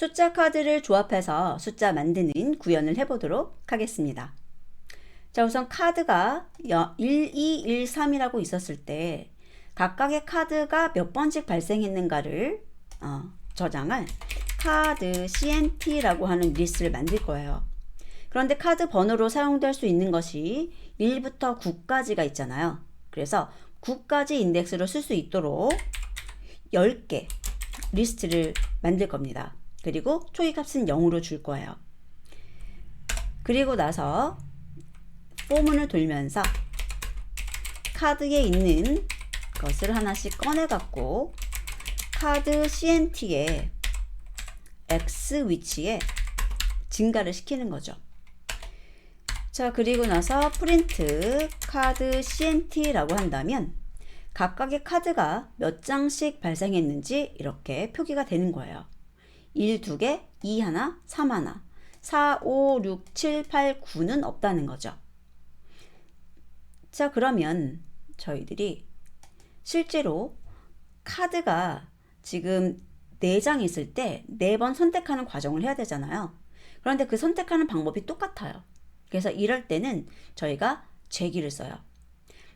숫자 카드를 조합해서 숫자 만드는 구현을 해보도록 하겠습니다. 자, 우선 카드가 1, 2, 1, 3이라고 있었을 때 각각의 카드가 몇 번씩 발생했는가를 어, 저장할 카드 CNT라고 하는 리스트를 만들 거예요. 그런데 카드 번호로 사용될 수 있는 것이 1부터 9까지가 있잖아요. 그래서 9까지 인덱스로 쓸 수 있도록 10개 리스트를 만들 겁니다. 그리고 초기 값은 0으로 줄 거예요. 그리고 나서 포문을 돌면서 카드에 있는 것을 하나씩 꺼내 갖고 카드 CNT의 X 위치에 증가를 시키는 거죠. 자, 그리고 나서 프린트 카드 CNT라고 한다면 각각의 카드가 몇 장씩 발생했는지 이렇게 표기가 되는 거예요. 1, 2개, 2 하나, 3 하나, 4, 5, 6, 7, 8, 9는 없다는 거죠. 자, 그러면 저희들이 실제로 카드가 지금 4장 있을 때 4번 선택하는 과정을 해야 되잖아요. 그런데 그 선택하는 방법이 똑같아요. 그래서 이럴 때는 저희가 제기를 써요.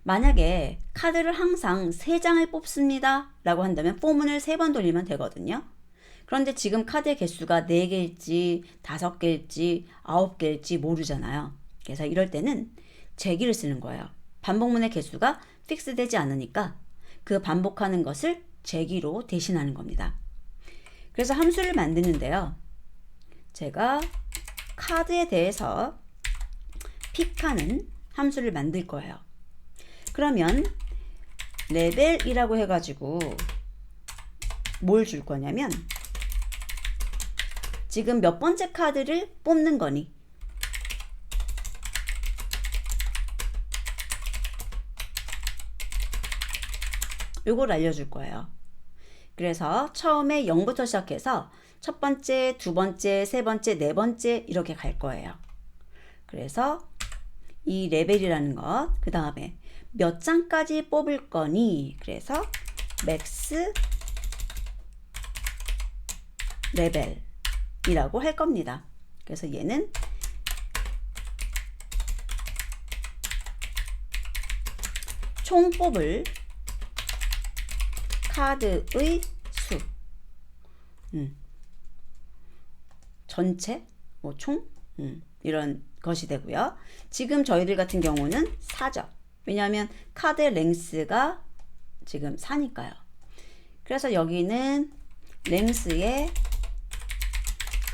만약에 카드를 항상 3장을 뽑습니다. 라고 한다면 포문을 3번 돌리면 되거든요. 그런데 지금 카드의 개수가 4개일지 5개일지 9개일지 모르잖아요. 그래서 이럴 때는 제기를 쓰는 거예요. 반복문의 개수가 픽스되지 않으니까 그 반복하는 것을 제기로 대신하는 겁니다. 그래서 함수를 만드는데요. 제가 카드에 대해서 픽하는 함수를 만들 거예요. 그러면 레벨이라고 해가지고 뭘 줄 거냐면 지금 몇 번째 카드를 뽑는 거니 요걸 알려줄 거예요. 그래서 처음에 0부터 시작해서 첫 번째, 두 번째, 세 번째, 네 번째 이렇게 갈 거예요. 그래서 이 레벨이라는 것, 그 다음에 몇 장까지 뽑을 거니? 그래서 맥스 레벨 이라고 할 겁니다. 그래서 얘는 총 뽑을 카드의 수. 음. 전체, 뭐 총, 음. 이런 것이 되고요. 지금 저희들 같은 경우는 4죠. 왜냐하면 카드의 랭스가 지금 4니까요. 그래서 여기는 랭스의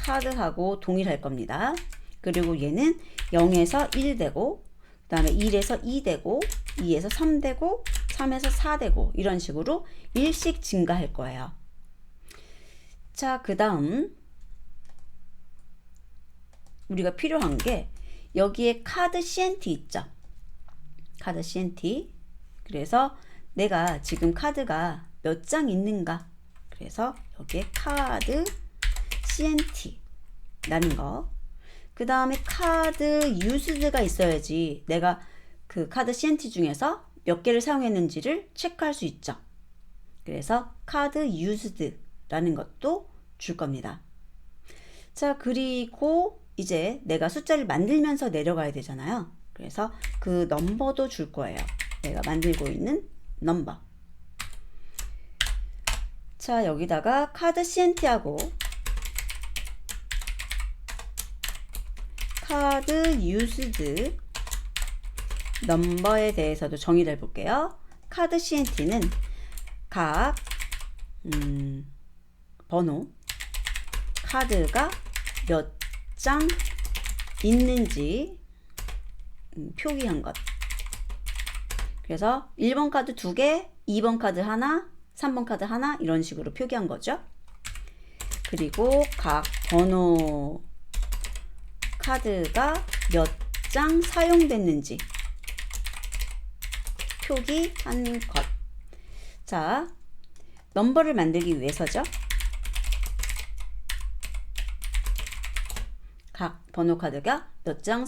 카드하고 동일할 겁니다. 그리고 얘는 0에서 1 되고 그 다음에 1에서 2 되고 2에서 3 되고 3에서 4 되고 이런 식으로 1씩 증가할 거예요. 자, 그 다음 우리가 필요한 게 여기에 카드 CNT 있죠. 카드 CNT. 그래서 내가 지금 카드가 몇 장 있는가. 그래서 여기에 카드 CNT라는 거. 그 다음에 카드 유스드가 있어야지 내가 그 카드 CNT 중에서 몇 개를 사용했는지를 체크할 수 있죠. 그래서 카드 유스드라는 것도 줄 겁니다. 자, 그리고 이제 내가 숫자를 만들면서 내려가야 되잖아요. 그래서 그 넘버도 줄 거예요. 내가 만들고 있는 넘버. 자, 여기다가 카드 CNT하고 카드 유스드 넘버에 대해서도 정의를 해볼게요. 카드 CNT는 각 음, 번호 카드가 몇 장 있는지 음, 표기한 것. 그래서 1번 카드 2개, 2번 카드 하나, 3번 카드 하나 이런 식으로 표기한 거죠. 그리고 각 번호 카드가 몇 장 사용됐는지 표기한 것. 자, 넘버를 만들기 위해서죠. 각 번호 카드가 몇 장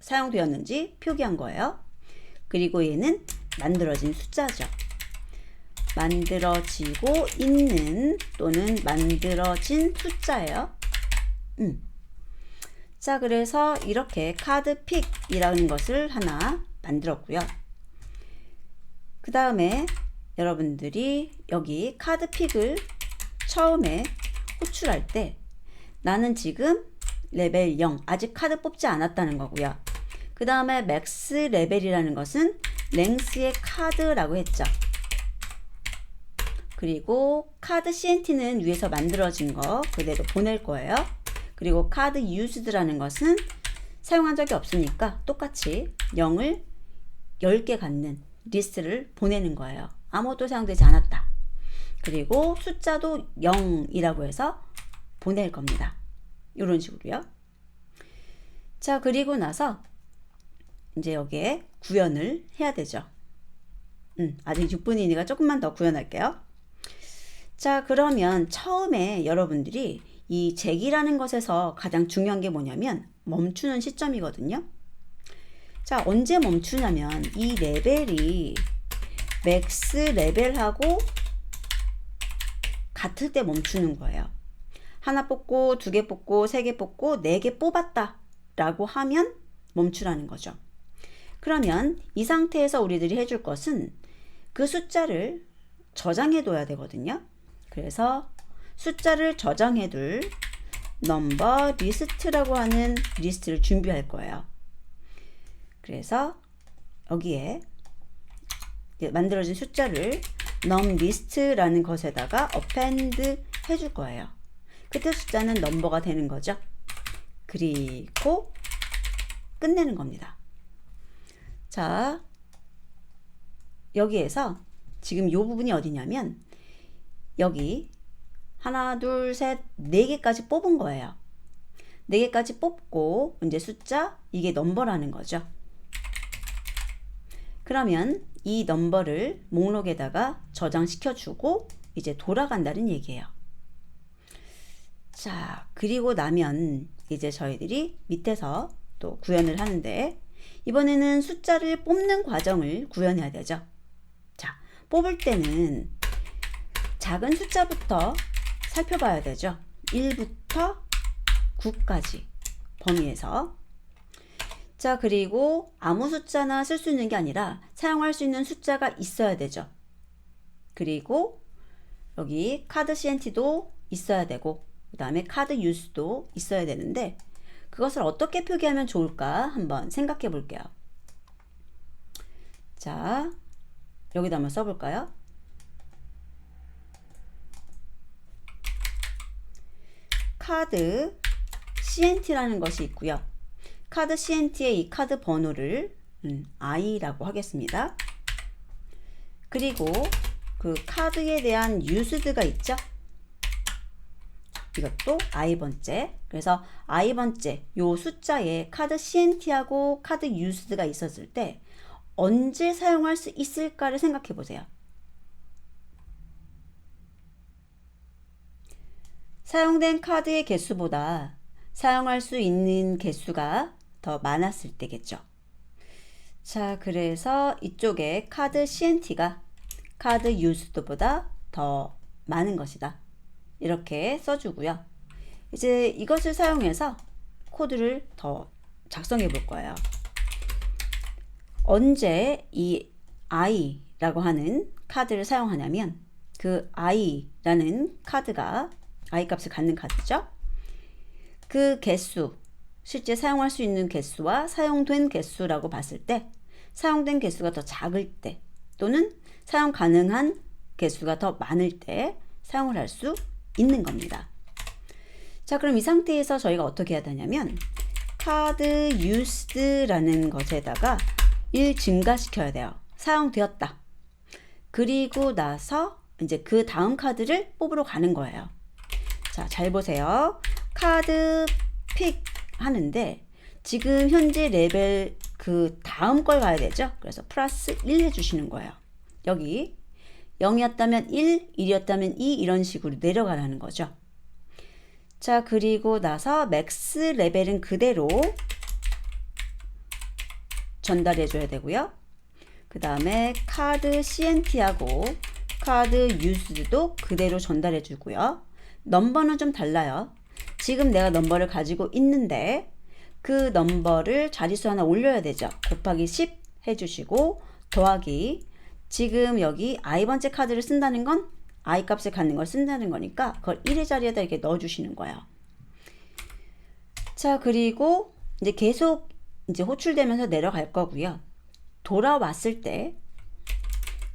사용되었는지 표기한 거예요. 그리고 얘는 만들어진 숫자죠. 만들어지고 있는 또는 만들어진 숫자예요. 음. 자, 그래서 이렇게 카드 픽이라는 것을 하나 만들었고요. 그 다음에 여러분들이 여기 카드 픽을 처음에 호출할 때 나는 지금 레벨 0, 아직 카드 뽑지 않았다는 거고요. 그 다음에 맥스 레벨이라는 것은 랭스의 카드라고 했죠. 그리고 카드 CNT는 위에서 만들어진 거 그대로 보낼 거예요. 그리고 카드 유즈드라는 것은 사용한 적이 없으니까 똑같이 0을 10개 갖는 리스트를 보내는 거예요. 아무것도 사용되지 않았다. 그리고 숫자도 0이라고 해서 보낼 겁니다. 이런 식으로요. 자, 그리고 나서 이제 여기에 구현을 해야 되죠. 음, 아직 6분이니까 조금만 더 구현할게요. 자, 그러면 처음에 여러분들이 이 잭이라는 것에서 가장 중요한 게 뭐냐면 멈추는 시점이거든요. 자, 언제 멈추냐면 이 레벨이 맥스 레벨하고 같을 때 멈추는 거예요. 하나 뽑고 두 개 뽑고 세 개 뽑고 네 개 뽑았다 라고 하면 멈추라는 거죠. 그러면 이 상태에서 우리들이 해줄 것은 그 숫자를 저장해 둬야 되거든요. 그래서 숫자를 저장해 둘 넘버 리스트라고 하는 리스트를 준비할 거예요. 그래서 여기에 만들어진 숫자를 num list라는 것에다가 append 해줄 거예요. 그때 숫자는 넘버가 되는 거죠. 그리고 끝내는 겁니다. 자, 여기에서 지금 이 부분이 어디냐면 여기 하나, 둘, 셋, 네 개까지 뽑은 거예요. 네 개까지 뽑고 이제 숫자 이게 넘버라는 거죠. 그러면 이 넘버를 목록에다가 저장시켜 주고 이제 돌아간다는 얘기예요. 자, 그리고 나면 이제 저희들이 밑에서 또 구현을 하는데 이번에는 숫자를 뽑는 과정을 구현해야 되죠. 자, 뽑을 때는 작은 숫자부터 살펴봐야 되죠. 1부터 9까지 범위에서. 자, 그리고 아무 숫자나 쓸 수 있는 게 아니라 사용할 수 있는 숫자가 있어야 되죠. 그리고 여기 카드 CNT도 있어야 되고, 그 다음에 카드 유스도 있어야 되는데, 그것을 어떻게 표기하면 좋을까 한번 생각해 볼게요. 자, 여기다 한번 써볼까요? 카드 CNT라는 것이 있고요. 카드 CNT의 이 카드 번호를 음, I라고 하겠습니다. 그리고 그 카드에 대한 유스드가 있죠. 이것도 I번째. 그래서 I번째 요 숫자에 카드 CNT하고 카드 유스드가 있었을 때 언제 사용할 수 있을까를 생각해 보세요. 사용된 카드의 개수보다 사용할 수 있는 개수가 더 많았을 때겠죠. 자, 그래서 이쪽에 카드 CNT가 카드 유스드보다 더 많은 것이다. 이렇게 써주고요. 이제 이것을 사용해서 코드를 더 작성해 볼 거예요. 언제 이 i라고 하는 카드를 사용하냐면 그 i라는 카드가 i 값을 갖는 카드죠. 그 개수, 실제 사용할 수 있는 개수와 사용된 개수라고 봤을 때 사용된 개수가 더 작을 때 또는 사용 가능한 개수가 더 많을 때 사용을 할 수 있는 겁니다. 자, 그럼 이 상태에서 저희가 어떻게 해야 되냐면 카드 used라는 것에다가 1 증가시켜야 돼요. 사용되었다. 그리고 나서 이제 그 다음 카드를 뽑으러 가는 거예요. 자, 잘 보세요. 카드 픽 하는데 지금 현재 레벨 그 다음 걸 가야 되죠. 그래서 플러스 1 해주시는 거예요. 여기 0이었다면 1, 1이었다면 2 이런 식으로 내려가라는 거죠. 자, 그리고 나서 맥스 레벨은 그대로 전달해 줘야 되고요. 그 다음에 카드 CNT하고 카드 유스도 그대로 전달해 주고요. 넘버는 좀 달라요. 지금 내가 넘버를 가지고 있는데 그 넘버를 자릿수 하나 올려야 되죠. 곱하기 10 해주시고 더하기 지금 여기 i번째 카드를 쓴다는 건 i 값을 갖는 걸 쓴다는 거니까 그걸 1의 자리에다 이렇게 넣어주시는 거예요. 자 그리고 이제 계속 이제 호출되면서 내려갈 거고요. 돌아왔을 때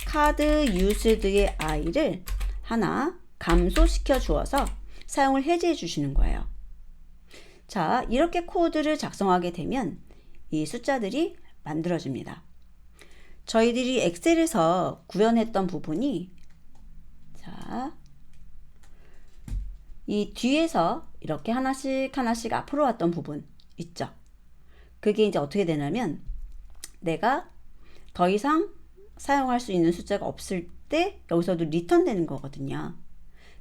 카드 유스드의 i를 하나 감소시켜 주어서 사용을 해제해 주시는 거예요. 자, 이렇게 코드를 작성하게 되면 이 숫자들이 만들어집니다. 저희들이 엑셀에서 구현했던 부분이 자, 이 뒤에서 이렇게 하나씩 하나씩 앞으로 왔던 부분 있죠. 그게 이제 어떻게 되냐면 내가 더 이상 사용할 수 있는 숫자가 없을 때 여기서도 리턴 되는 거거든요.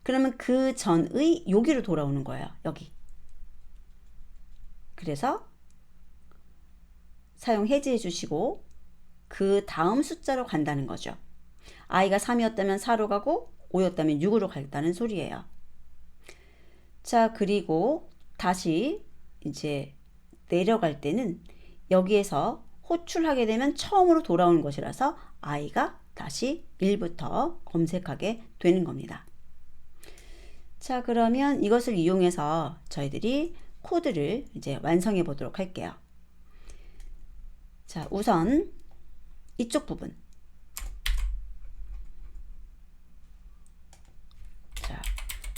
그러면 그 전의 여기로 돌아오는 거예요. 여기. 그래서 사용 해제해 주시고 그 다음 숫자로 간다는 거죠. i가 3이었다면 4로 가고 5였다면 6으로 갔다는 소리예요. 자, 그리고 다시 이제 내려갈 때는 여기에서 호출하게 되면 처음으로 돌아오는 것이라서 i가 다시 1부터 검색하게 되는 겁니다. 자, 그러면 이것을 이용해서 저희들이 코드를 이제 완성해 보도록 할게요. 자, 우선 이쪽 부분. 자,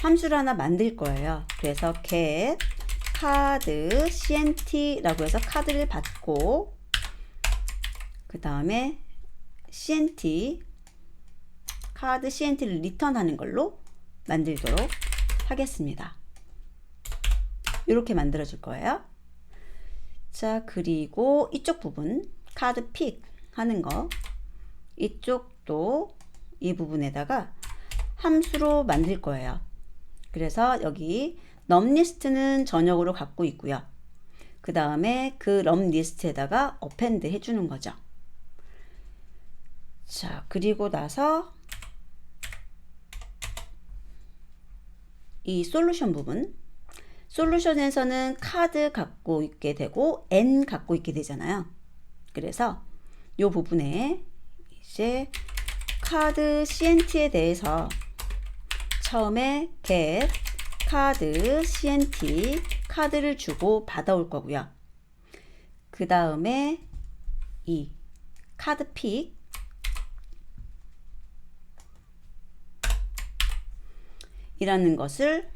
함수를 하나 만들 거예요. 그래서 get 카드 cnt라고 해서 카드를 받고 그 다음에 cnt 카드 cnt를 리턴하는 걸로 만들도록 하겠습니다. 이렇게 만들어 줄 거예요. 자, 그리고 이쪽 부분 카드 픽 하는 거 이쪽도 이 부분에다가 함수로 만들 거예요. 그래서 여기 넘리스트는 전역으로 갖고 있고요. 그 다음에 그 럼 리스트에다가 어펜드 해주는 거죠. 자, 그리고 나서 이 솔루션 부분 솔루션에서는 카드 갖고 있게 되고 n 갖고 있게 되잖아요. 그래서 이 부분에 이제 카드 CNT에 대해서 처음에 get 카드 CNT 카드를 주고 받아올 거고요. 그 다음에 이 카드 픽 이라는 것을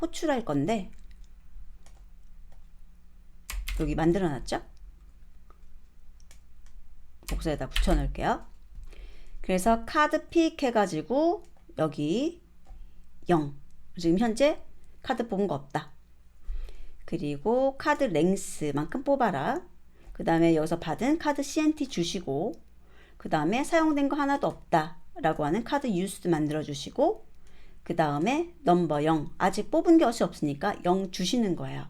호출할 건데 여기 만들어 놨죠? 복사에다 붙여 놓을게요. 그래서 카드 픽 해가지고 여기 0 지금 현재 카드 뽑은 거 없다. 그리고 카드 랭스만큼 뽑아라. 그 다음에 여기서 받은 카드 CNT 주시고 그 다음에 사용된 거 하나도 없다 라고 하는 카드 유스 만들어 주시고 그 다음에 넘버 0 아직 뽑은 것이 없으니까 0 주시는 거예요.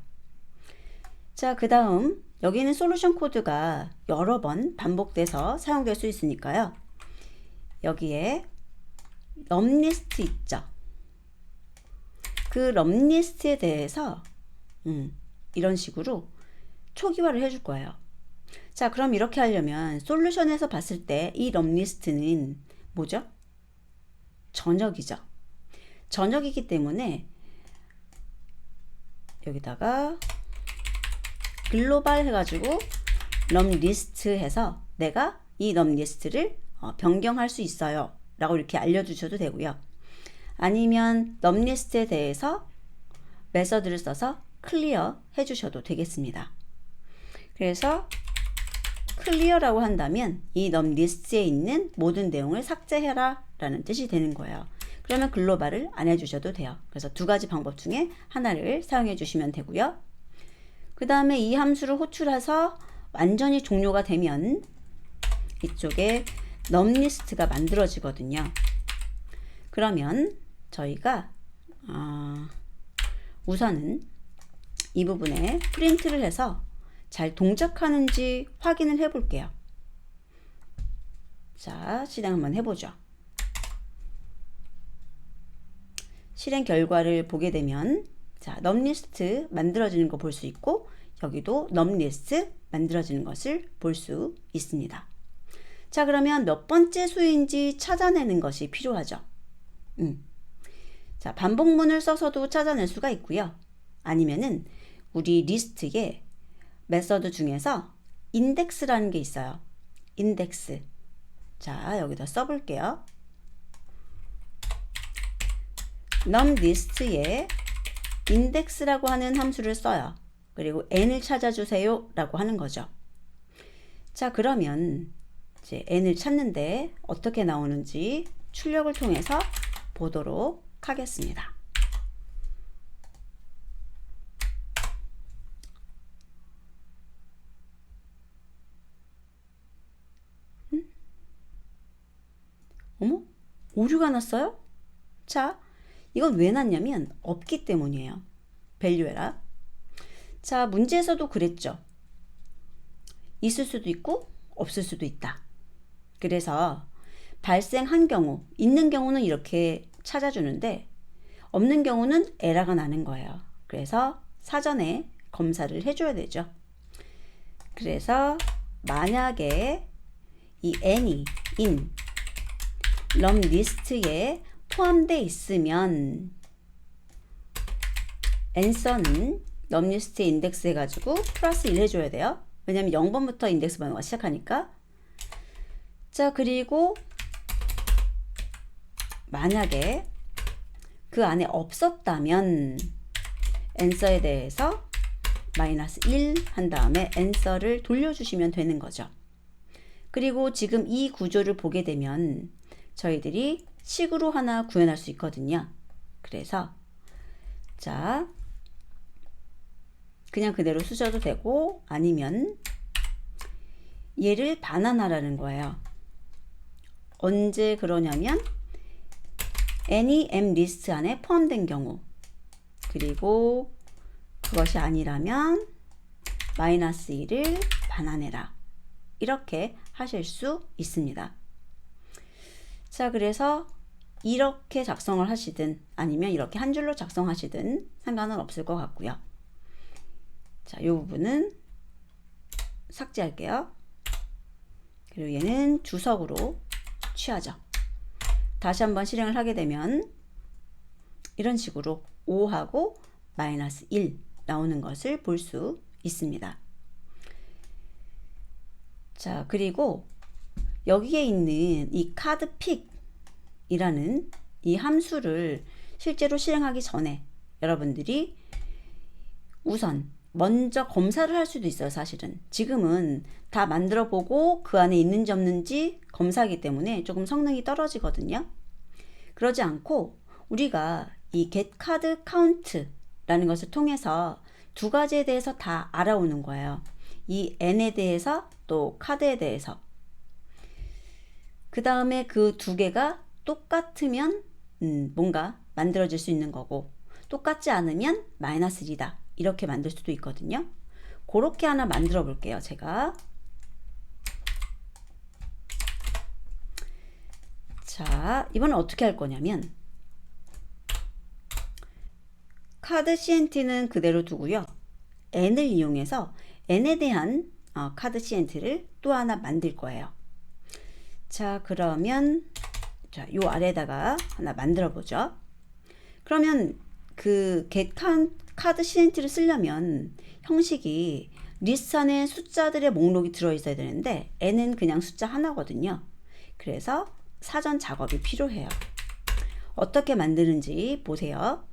자, 그 다음 여기는 솔루션 코드가 여러 번 반복돼서 사용될 수 있으니까요. 여기에 럼리스트 있죠. 그 럼리스트에 대해서 음, 이런 식으로 초기화를 해줄 거예요. 자, 그럼 이렇게 하려면 솔루션에서 봤을 때 이 럼리스트는 뭐죠? 전역이죠. 전역이기 때문에 여기다가 글로벌 해가지고 럼 리스트 해서 내가 이 럼 리스트를 어, 변경할 수 있어요. 라고 이렇게 알려주셔도 되고요. 아니면 럼 리스트에 대해서 메서드를 써서 클리어 해주셔도 되겠습니다. 그래서 클리어라고 한다면 이럼 리스트에 있는 모든 내용을 삭제해라 라는 뜻이 되는 거예요. 그러면 글로벌을 안 해주셔도 돼요. 그래서 두 가지 방법 중에 하나를 사용해 주시면 되고요. 그 다음에 이 함수를 호출해서 완전히 종료가 되면 이쪽에 넘리스트가 만들어지거든요. 그러면 저희가 어, 우선은 이 부분에 프린트를 해서 잘 동작하는지 확인을 해 볼게요. 자, 실행 한번 해보죠. 실행 결과를 보게 되면 자, 넘리스트 만들어지는 거 볼 수 있고 여기도 넘리스트 만들어지는 것을 볼 수 있습니다. 자, 그러면 몇 번째 수인지 찾아내는 것이 필요하죠. 음. 자, 반복문을 써서도 찾아낼 수가 있고요. 아니면은 우리 리스트에 메서드 중에서 인덱스라는 게 있어요. 인덱스. 자, 여기다 써볼게요. Numlist에 index라고 하는 함수를 써요. 그리고 n을 찾아주세요 라고 하는 거죠. 자, 그러면 이제 n을 찾는데 어떻게 나오는지 출력을 통해서 보도록 하겠습니다. 음? 어머? 오류가 났어요? 자, 이건 왜 났냐면 없기 때문이에요. 밸류에라. 자, 문제에서도 그랬죠. 있을 수도 있고 없을 수도 있다. 그래서 발생한 경우, 있는 경우는 이렇게 찾아주는데 없는 경우는 에러가 나는 거예요. 그래서 사전에 검사를 해줘야 되죠. 그래서 만약에 이 n이 in 럼 리스트에 포함되어 있으면 answer는 럼 리스트에 인덱스 해가지고 플러스 1 해줘야 돼요. 왜냐면 0번부터 인덱스 번호가 시작하니까. 자, 그리고 만약에 그 안에 없었다면 answer에 대해서 마이너스 1 한 다음에 answer를 돌려주시면 되는 거죠. 그리고 지금 이 구조를 보게 되면 저희들이 식으로 하나 구현할 수 있거든요. 그래서 자 그냥 그대로 쓰셔도 되고 아니면 얘를 반환하라는 거예요. 언제 그러냐면 any m 리스트 안에 포함된 경우 그리고 그것이 아니라면 마이너스 1을 반환해라 이렇게 하실 수 있습니다. 자 그래서 이렇게 작성을 하시든 아니면 이렇게 한 줄로 작성하시든 상관은 없을 것 같고요. 자, 이 부분은 삭제할게요. 그리고 얘는 주석으로 취하죠. 다시 한번 실행을 하게 되면 이런 식으로 5하고 마이너스 1 나오는 것을 볼 수 있습니다. 자, 그리고 여기에 있는 이 카드 픽 이라는 이 함수를 실제로 실행하기 전에 여러분들이 우선 먼저 검사를 할 수도 있어요, 사실은. 지금은 다 만들어 보고 그 안에 있는지 없는지 검사하기 때문에 조금 성능이 떨어지거든요. 그러지 않고 우리가 이 get card count라는 것을 통해서 두 가지에 대해서 다 알아오는 거예요. 이 n에 대해서 또 카드에 대해서. 그 다음에 그 두 개가 똑같으면 음, 뭔가 만들어질 수 있는 거고 똑같지 않으면 마이너스 1이다. 이렇게 만들 수도 있거든요. 그렇게 하나 만들어 볼게요. 제가. 자, 이번엔 어떻게 할 거냐면 카드 CNT는 그대로 두고요. n을 이용해서 n에 대한 어, 카드 CNT를 또 하나 만들 거예요. 자, 그러면 자, 요 아래다가 하나 만들어 보죠. 그러면 그 get 카드 CNT를 쓰려면 형식이 리스트 안에 숫자들의 목록이 들어 있어야 되는데 n은 그냥 숫자 하나거든요. 그래서 사전 작업이 필요해요. 어떻게 만드는지 보세요.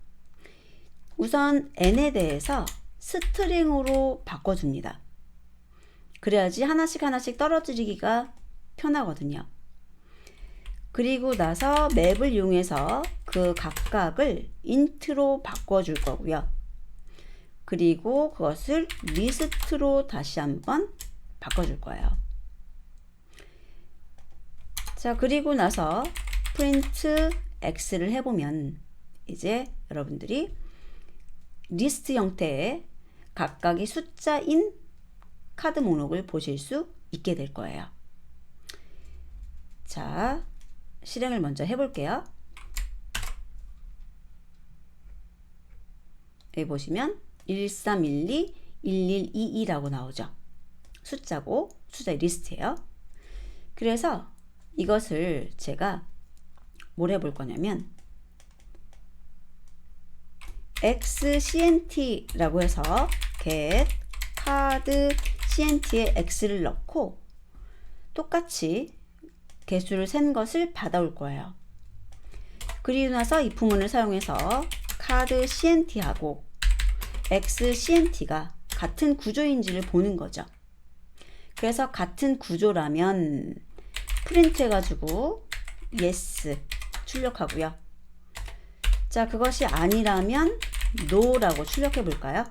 우선 n에 대해서 스트링으로 바꿔줍니다. 그래야지 하나씩 하나씩 떨어뜨리기가 편하거든요. 그리고 나서 맵을 이용해서 그 각각을 인트로 바꿔줄 거고요. 그리고 그것을 리스트로 다시 한번 바꿔줄 거예요. 자, 그리고 나서 프린트 x를 해보면 이제 여러분들이 리스트 형태의 각각의 숫자인 카드 목록을 보실 수 있게 될 거예요. 자, 실행을 먼저 해볼게요. 여기 보시면 1312, 1122라고 나오죠. 숫자고 숫자의 리스트예요. 그래서 이것을 제가 뭘 해볼 거냐면 xcnt라고 해서 get 카드 cnt에 x를 넣고 똑같이 개수를 센 것을 받아올 거예요. 그리고 나서 이 부문을 사용해서 카드 cnt하고 xcnt가 같은 구조인지를 보는 거죠. 그래서 같은 구조라면 프린트 해가지고 yes 출력하고요. 자, 그것이 아니라면 no라고 출력해 볼까요?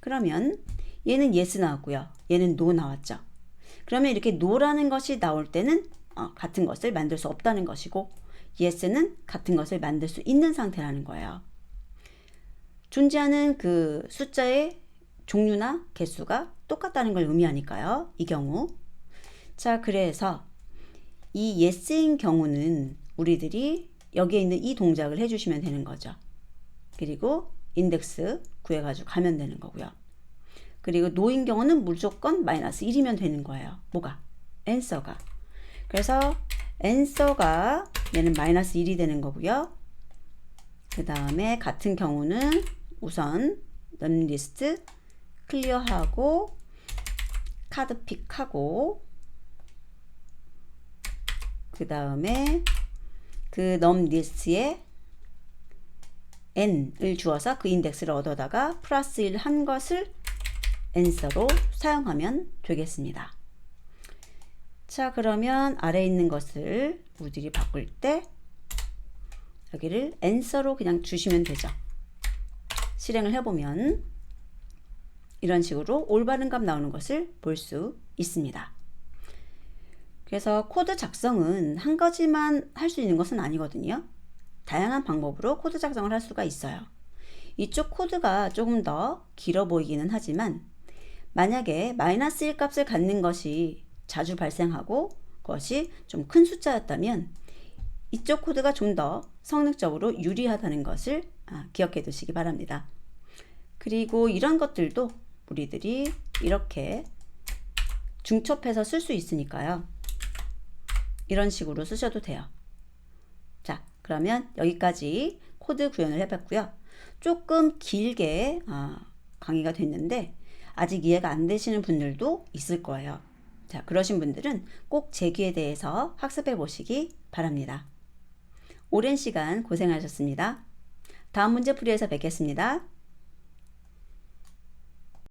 그러면 얘는 yes 나왔고요. 얘는 no 나왔죠. 그러면 이렇게 no라는 것이 나올 때는 어, 같은 것을 만들 수 없다는 것이고 yes는 같은 것을 만들 수 있는 상태라는 거예요. 존재하는 그 숫자의 종류나 개수가 똑같다는 걸 의미하니까요. 이 경우. 자, 그래서 이 yes인 경우는 우리들이 여기에 있는 이 동작을 해주시면 되는 거죠. 그리고 인덱스 구해가지고 가면 되는 거고요. 그리고 노인 경우는 무조건 마이너스 1이면 되는 거예요. 뭐가? answer가. 그래서 answer가 얘는 마이너스 1이 되는 거고요. 그 다음에 같은 경우는 우선 넌리스트 클리어하고 카드 픽하고 그 다음에 그 넘리스트에 n을 주어서 그 인덱스를 얻어다가 플러스 1 한 것을 answer로 사용하면 되겠습니다. 자 그러면 아래에 있는 것을 우리들이 바꿀 때 여기를 answer로 그냥 주시면 되죠. 실행을 해보면 이런 식으로 올바른 값 나오는 것을 볼 수 있습니다. 그래서 코드 작성은 한 가지만 할 수 있는 것은 아니거든요. 다양한 방법으로 코드 작성을 할 수가 있어요. 이쪽 코드가 조금 더 길어 보이기는 하지만 만약에 마이너스 1 값을 갖는 것이 자주 발생하고 그것이 좀 큰 숫자였다면 이쪽 코드가 좀 더 성능적으로 유리하다는 것을 아, 기억해 두시기 바랍니다. 그리고 이런 것들도 우리들이 이렇게 중첩해서 쓸 수 있으니까요. 이런 식으로 쓰셔도 돼요. 자, 그러면 여기까지 코드 구현을 해봤고요. 조금 길게 아, 강의가 됐는데 아직 이해가 안 되시는 분들도 있을 거예요. 자, 그러신 분들은 꼭 제기에 대해서 학습해 보시기 바랍니다. 오랜 시간 고생하셨습니다. 다음 문제 풀이에서 뵙겠습니다.